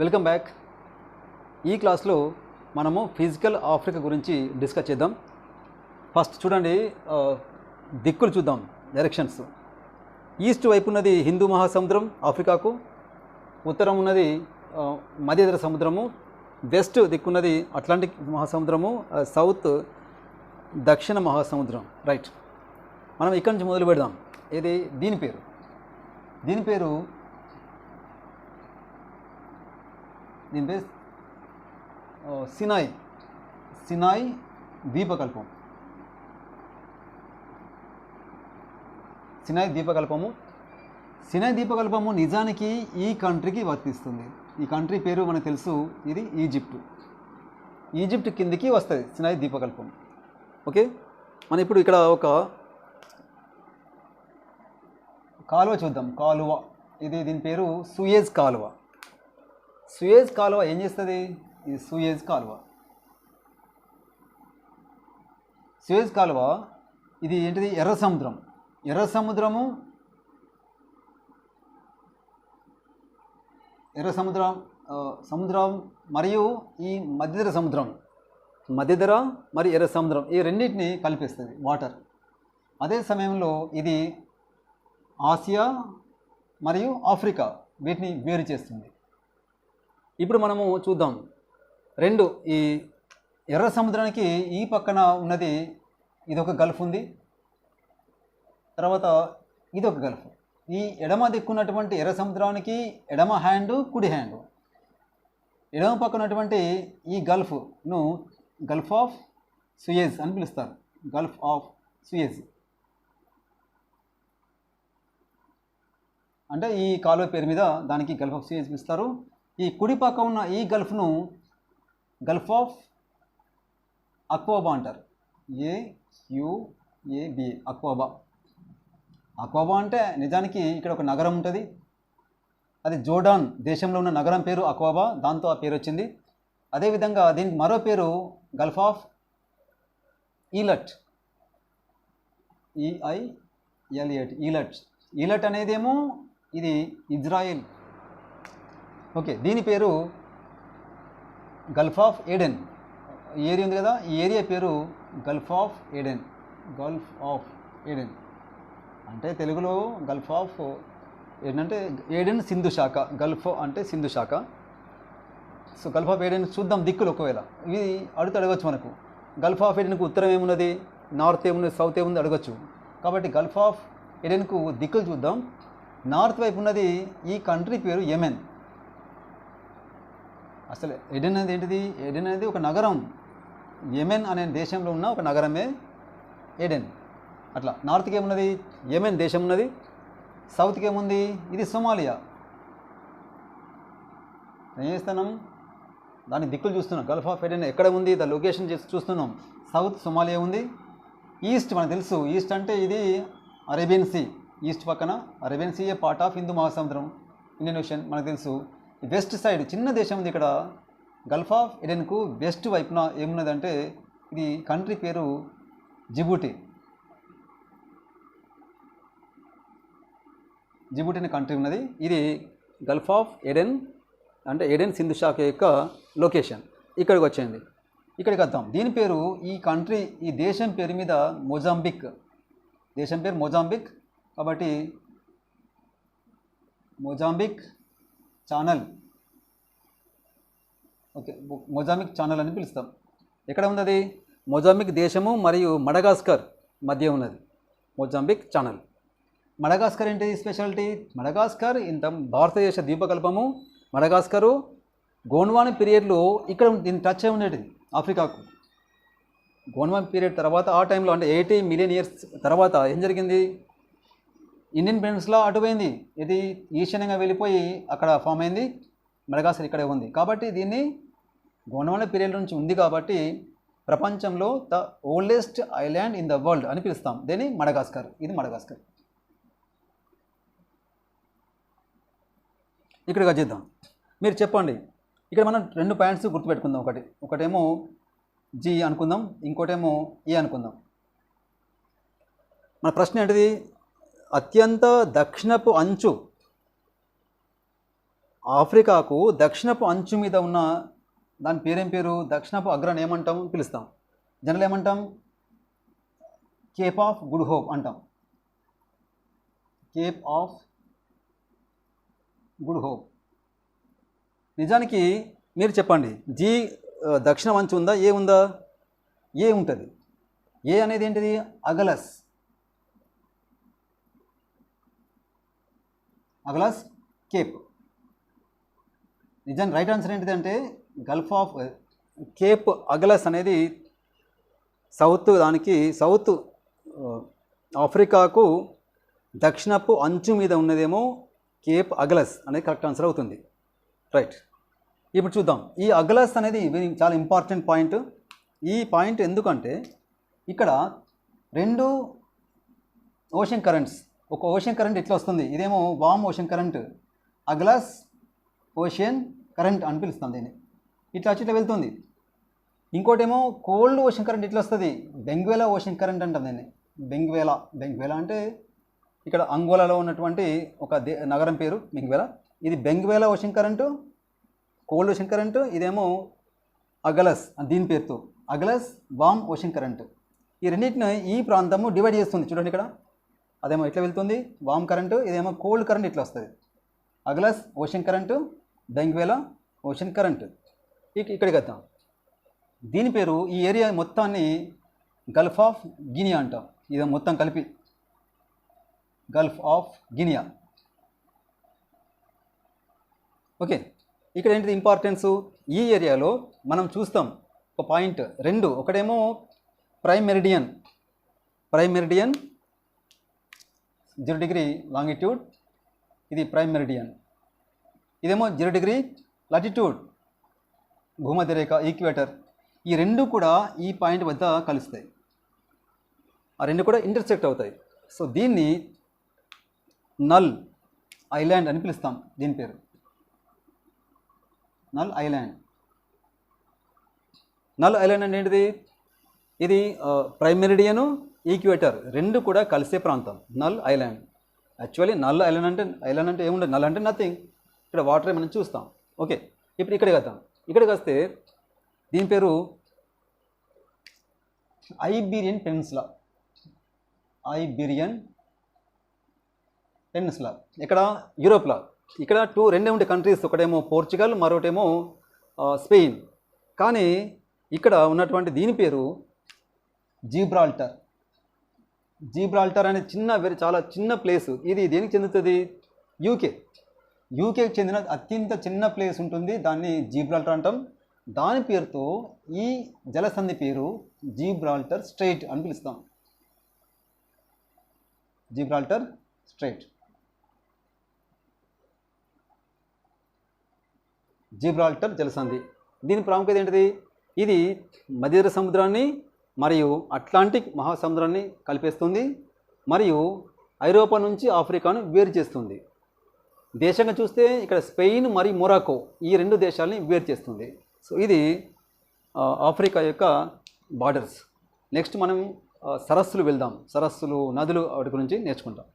Welcome back. ఈ క్లాస్లో మనము ఫిజికల్ ఆఫ్రికా గురించి డిస్కస్ చేద్దాం. ఫస్ట్ చూడండి దిక్కులు చూద్దాం డైరెక్షన్స్ ఈస్ట్ వైపు ఉన్నది హిందూ మహాసముద్రం ఆఫ్రికాకు. ఉత్తరం ఉన్నది మధ్యధర సముద్రము. వెస్ట్ దిక్కున్నది అట్లాంటిక్ మహాసముద్రము సౌత్ దక్షిణ మహాసముద్రం. రైట్ మనం ఇక్కడి నుంచి మొదలు పెడదాం. ఏది? దీని పేరు. దీని పేరు దీని పేరు సినాయ్. సినాయ్ ద్వీపకల్పం. సినాయ్ ద్వీపకల్పము. సినాయ్ ద్వీపకల్పము నిజానికి ఈ కంట్రీకి వర్తిస్తుంది. ఈ కంట్రీ పేరు మనకు తెలుసు ఇది ఈజిప్ట్. ఈజిప్ట్ కిందికి వస్తుంది సినాయ్ ద్వీపకల్పం. ఓకే? మనం ఇప్పుడు ఇక్కడ ఒక కాలువ చూద్దాం. కాలువ. ఇది దీని పేరు సుయేజ్ కాలువ. సుయేజ్ కాలువ ఏం చేస్తుంది? ఇది సుయేజ్ కాలువ. సుయేజ్ కాలువ ఇది ఏంటిది? ఎర్ర సముద్రం. ఎర్ర సముద్రము ఎర్ర సముద్రం సముద్రం మరియు ఈ మధ్యధర సముద్రం. మధ్యధర మరియు ఎర్ర సముద్రం ఈ రెండింటిని కలిపిస్తుంది వాటర్. అదే సమయంలో ఇది ఆసియా మరియు ఆఫ్రికా వీటిని వేరు చేస్తుంది. ఇప్పుడు మనము చూద్దాం. రెండు ఈ ఎర్ర సముద్రానికి ఈ పక్కన ఉన్నది ఇదొక గల్ఫ్ ఉంది. తర్వాత ఇదొక గల్ఫ్. ఈ ఎడమ దిక్కున్నటువంటి ఎర్ర సముద్రానికి ఎడమ హ్యాండ్ కుడి హ్యాండ్. ఎడమ పక్క ఉన్నటువంటి ఈ గల్ఫ్ను గల్ఫ్ ఆఫ్ సుయేజ్ అని పిలుస్తారు. Gulf of Suez. అంటే ఈ కాలువ పేరు మీద దానికి గల్ఫ్ ఆఫ్ సుయేజ్ పిలుస్తారు. ఈ కుడి పక్క ఉన్న ఈ గల్ఫ్ను గల్ఫ్ ఆఫ్ అక్వాబా అంటారు. ఏ యుఏబి అక్వాబా. అక్వాబా అంటే నిజానికి ఇక్కడ ఒక నగరం ఉంటుంది. అది జోర్డాన్ దేశంలో ఉన్న నగరం పేరు అక్వాబా దాంతో ఆ పేరు వచ్చింది. అదేవిధంగా దీనికి మరో పేరు గల్ఫ్ ఆఫ్ ఈలట్. ఈఐఎల్ఏట్ ఈలట్. ఈలట్ అనేదేమో ఇది ఇజ్రాయిల్ ఓకే దీని పేరు గల్ఫ్ ఆఫ్ ఏడెన్ ఏరియా ఉంది కదా ఈ ఏరియా పేరు Gulf of Aden Gulf of Aden అంటే తెలుగులో గల్ఫ్ ఆఫ్ ఏంటంటే ఏడెన్ సింధు శాఖ గల్ఫ్ అంటే సింధు శాఖ సో గల్ఫ్ ఆఫ్ ఏడెన్ చూద్దాం దిక్కులు ఒకవేళ. ఇవి అడుగుతూ అడగచ్చు మనకు. గల్ఫ్ ఆఫ్ ఏడెన్కు ఉత్తరం ఏమున్నది? నార్త్ ఏమున్నది? సౌత్ ఏముంది? అడగచ్చు. కాబట్టి గల్ఫ్ ఆఫ్ ఏడెన్కు దిక్కులు చూద్దాం. నార్త్ వైపు ఉన్నది ఈ కంట్రీ పేరు యెమెన్ అసలు ఎడెన్ అనేది ఏంటిది? ఎడెన్ అనేది ఒక నగరం. యెమెన్ అనే దేశంలో ఉన్న ఒక నగరమే ఎడెన్ అట్లా నార్త్కి ఏమున్నది? యెమెన్ దేశం ఉన్నది. సౌత్కి ఏముంది? ఇది సోమాలియా. ఏం చేస్తున్నాం? దాని దిక్కులు చూస్తున్నాం. గల్ఫ్ ఆఫ్ ఎడెన్ ఎక్కడ ఉంది? ద లొకేషన్ చేసి చూస్తున్నాం. సౌత్ సోమాలియా ఉంది. ఈస్ట్ మనకు తెలుసు. ఈస్ట్ అంటే ఇది అరేబియన్ సీ. ఈస్ట్ పక్కన Arabian sea a part of Hindu మహాసముద్రం. ఇండియన్ ఓషన్ మనకు తెలుసు. వెస్ట్ సైడ్ చిన్న దేశం ఉంది ఇక్కడ. గల్ఫ్ ఆఫ్ ఎడెన్కు వెస్ట్ వైపున ఏమున్నదంటే ఇది కంట్రీ పేరు జిబూటి. జిబూటి అనే కంట్రీ ఉన్నది. ఇది గల్ఫ్ ఆఫ్ ఎడెన్ అంటే ఎడెన్ సింధు శాఖ యొక్క లొకేషన్ ఇక్కడికి వచ్చింది ఇక్కడికి వద్దాం. దీని పేరు ఈ కంట్రీ ఈ దేశం పేరు మీద మొజాంబిక్. దేశం పేరు మొజాంబిక్. కాబట్టి Mozambique channel. Okay Mozambique channel అని పిలుస్తాం. ఎక్కడ ఉన్నది? మొజాంబిక్ దేశము మరియు మడగాస్కర్ మధ్య ఉన్నది. Mozambique channel. మడగాస్కర్ ఏంటి స్పెషాలిటీ? మడగాస్కర్ ఇంత భారతదేశ ద్వీపకల్పము. మడగాస్కరు గోండ్వాని పీరియడ్లో ఇక్కడ దీన్ని టచ్ అయి ఉండేది ఆఫ్రికాకు. గోండ్వాని పీరియడ్ తర్వాత ఆ టైంలో అంటే ఎయిటీ మిలియన్ ఇయర్స్ తర్వాత ఏం జరిగింది? ఇండియన్ పెనిన్సులా అటుపోయింది. ఇది ఈశాన్యంగా వెళ్ళిపోయి అక్కడ ఫామ్ అయింది. మడగాస్కర్ ఇక్కడే ఉంది. కాబట్టి దీన్ని గోండవాన పీరియడ్ నుంచి ఉంది కాబట్టి ప్రపంచంలో the oldest island in the world అని పిలుస్తాం. దీన్ని మడగాస్కర్. ఇది మడగాస్కర్. ఇక్కడ చేద్దాం మీరు చెప్పండి. ఇక్కడ మనం రెండు పాయింట్స్ గుర్తుపెట్టుకుందాం ఒకటి. ఒకటేమో జి అనుకుందాం. ఇంకోటేమో ఏ అనుకుందాం. మన ప్రశ్న ఏంటిది? అత్యంత దక్షిణపు అంచు. ఆఫ్రికాకు దక్షిణపు అంచు మీద ఉన్న దాని పేరేం పేరు? దక్షిణపు అగ్రని ఏమంటాం? పిలుస్తాం. జనరల్ ఏమంటాం? కేప్ ఆఫ్ గుడ్ హోప్ అంటాం. Cape of Good Hope. నిజానికి మీరు చెప్పండి జీ దక్షిణ అంచు ఉందా? ఏ ఉందా? ఏ ఉంటుంది? ఏ అనేది ఏంటిది? అగలస్. Agulhas cape. నిజానికి రైట్ ఆన్సర్ ఏంటిది అంటే గల్ఫ్ ఆఫ్ కేప్ అగలస్ అనేది సౌత్ దానికి సౌత్ ఆఫ్రికాకు uh, దక్షిణపు అంచు మీద ఉన్నదేమో కేప్ అగలస్ అనేది కరెక్ట్ ఆన్సర్ అవుతుంది. రైట్ ఇప్పుడు చూద్దాం. ఈ అగలస్ అనేది చాలా ఇంపార్టెంట్ పాయింట్ ఈ పాయింట్ ఎందుకంటే ఇక్కడ రెండు ఓషన్ కరెంట్స్ ఒక ఓషన్ కరెంట్ ఇట్లా వస్తుంది? ఇదేమో warm ocean current Agulhas ocean current అని పిలుస్తాం దీన్ని. ఇట్లా వచ్చి ఇట్లా వెళ్తుంది. ఇంకోటేమో కోల్డ్ ఓషన్ కరెంట్ ఇట్లా వస్తుంది? బెంగ్వేలా ఓషన్ కరెంట్ అంటాం దీన్ని. బెంగ్వేలా బెంగ్వేలా అంటే ఇక్కడ అంగోలాలో ఉన్నటువంటి ఒక దే నగరం పేరు బెంగ్వేలా ఇది Benguela ocean current cold ocean current ఇదేమో అగలస్ దీని పేరుతో. అగలస్ వామ్ ఓషన్ కరెంటు ఈ రెండింటిని ఈ ప్రాంతము డివైడ్ చేస్తుంది. చూడండి ఇక్కడ. అదేమో ఇట్లా వెళ్తుంది? వామ్ కరెంటు ఇదేమో కోల్డ్ కరెంట్ ఇట్లా వస్తుంది. Agulhas ocean current Benguela ocean current. ఇక ఇక్కడికి వద్దాం. దీని పేరు ఈ ఏరియా మొత్తాన్ని గల్ఫ్ ఆఫ్ గినియా అంటాం. ఇది మొత్తం కలిపి. Gulf of Guinea. ఓకే. ఇక్కడ ఏంటిది ఇంపార్టెన్స్? ఈ ఏరియాలో మనం చూస్తాం ఒక పాయింట్. రెండు. ఒకటేమో prime meridian prime meridian zero degree longitude ఇది ప్రైమ్ మెరిడియన్ ఇదేమో జీరో డిగ్రీ లాటిట్యూడ్ భూమధ్య రేఖ ఈక్వేటర్ ఈ రెండు కూడా ఈ పాయింట్ వద్ద కలుస్తాయి. ఆ రెండు కూడా ఇంటర్సెక్ట్ అవుతాయి. సో దీన్ని నల్ ఐలాండ్ అని పిలుస్తాం. దీని పేరు. నల్ ఐలాండ్ నల్ ఐలాండ్ అంటే ఏంటిది? ఇది uh, ప్రైమ్ మెరిడియను ఈక్వేటర్ రెండు కూడా కలిసే ప్రాంతం null island actually null island అంటే ఐలాండ్ అంటే ఏముండదు. నల్ అంటే నథింగ్ ఇక్కడ వాటర్ మనం చూస్తాం. ఓకే ఇప్పుడు ఇక్కడికి వద్దాం ఇక్కడికి వస్తే దీని పేరు ఐబీరియన్ పెన్స్లా ఐబీరియన్ పెన్స్లా ఇక్కడ యూరోప్లా ఇక్కడ టూ రెండే ఉండే కంట్రీస్ ఒకటేమో పోర్చుగల్ మరొకటేమో స్పెయిన్ కానీ ఇక్కడ ఉన్నటువంటి దీని పేరు జీబ్రాల్టర్ జీబ్రాల్టర్ అనే చిన్న వెరీ చాలా చిన్న ప్లేస్. ఇది దేనికి చెందుతుంది? యూకే. యూకేకి చెందిన అత్యంత చిన్న ప్లేస్ ఉంటుంది. దాన్ని జీబ్రాల్టర్ అంటాం. దాని పేరుతో ఈ జలసంధి పేరు జీబ్రాల్టర్ స్ట్రైట్ అని పిలుస్తాం. జీబ్రాల్టర్ స్ట్రైట్ జీబ్రాల్టర్ జలసంధి. దీని ప్రాముఖ్యత ఏంటిది? ఇది మధ్య సముద్రాన్ని మరియు అట్లాంటిక్ మహాసముద్రాన్ని కలిపేస్తుంది మరియు ఐరోపా నుంచి ఆఫ్రికాను వేరు చేస్తుంది. దేశంగా చూస్తే ఇక్కడ స్పెయిన్ మరియు మొరాకో ఈ రెండు దేశాలని వేరు చేస్తుంది. సో ఇది ఆఫ్రికా యొక్క బార్డర్స్. నెక్స్ట్ మనం సరస్సులు వెళ్దాం. సరస్సులు నదులు వాటి గురించి నేర్చుకుంటాం.